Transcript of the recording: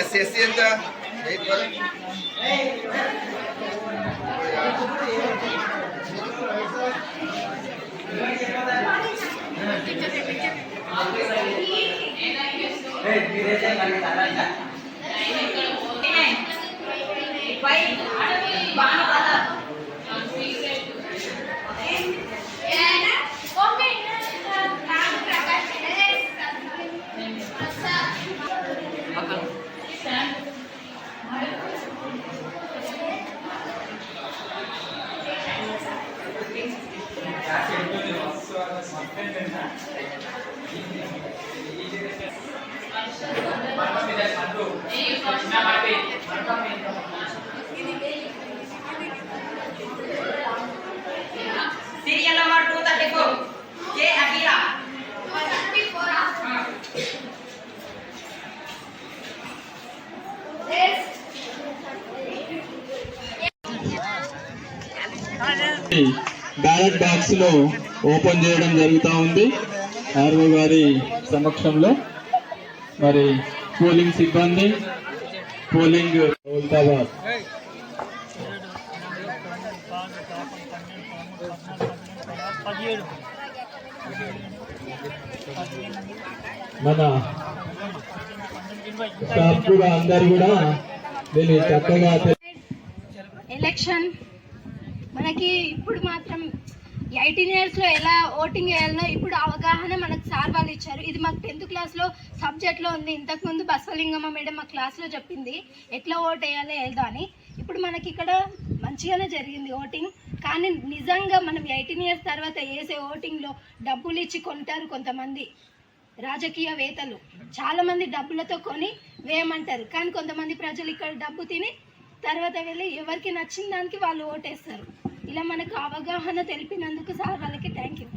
S S C ಅಂತ ಏಟ್ ಬರ Hey, you didn't get Marco, Marco, Marco, Marco, ballot బాక్స్లో ఓపెన్ చేయడం జరుగుతూ ఉంది. ఆర్ఓ గారి సమక్షంలో మరి పోలింగ్ సిబ్బంది పోలింగ్ మన స్టాఫ్ కూడా అందరు కూడా దీన్ని చక్కగా ఎలక్షన్ మనకి ఇప్పుడు మాత్రం ఎయిటీన్ ఇయర్స్లో ఎలా ఓటింగ్ వేయాలనో ఇప్పుడు అవగాహన మనకు సార్ వాళ్ళు ఇచ్చారు. ఇది మాకు టెన్త్ క్లాస్లో సబ్జెక్ట్లో ఉంది. ఇంతకుముందు బసవలింగమ్మ మేడం మా క్లాస్లో చెప్పింది ఎట్లా ఓట్ వేయాలో వెళ్దా అని. ఇప్పుడు మనకి ఇక్కడ మంచిగానే జరిగింది ఓటింగ్. కానీ నిజంగా మనం ఎయిటీన్ ఇయర్స్ తర్వాత వేసే ఓటింగ్లో డబ్బులు ఇచ్చి కొంటారు కొంతమంది రాజకీయవేత్తలు. చాలామంది డబ్బులతో కొని వేయమంటారు. కానీ కొంతమంది ప్రజలు ఇక్కడ డబ్బు తిని తర్వాత వెళ్ళి ఎవరికి నచ్చిన దానికి వాళ్ళు ఓటేస్తారు. ఇలా మనకు అవగాహన తెలిపినందుకు సార్ వాళ్ళకి థ్యాంక్ యూ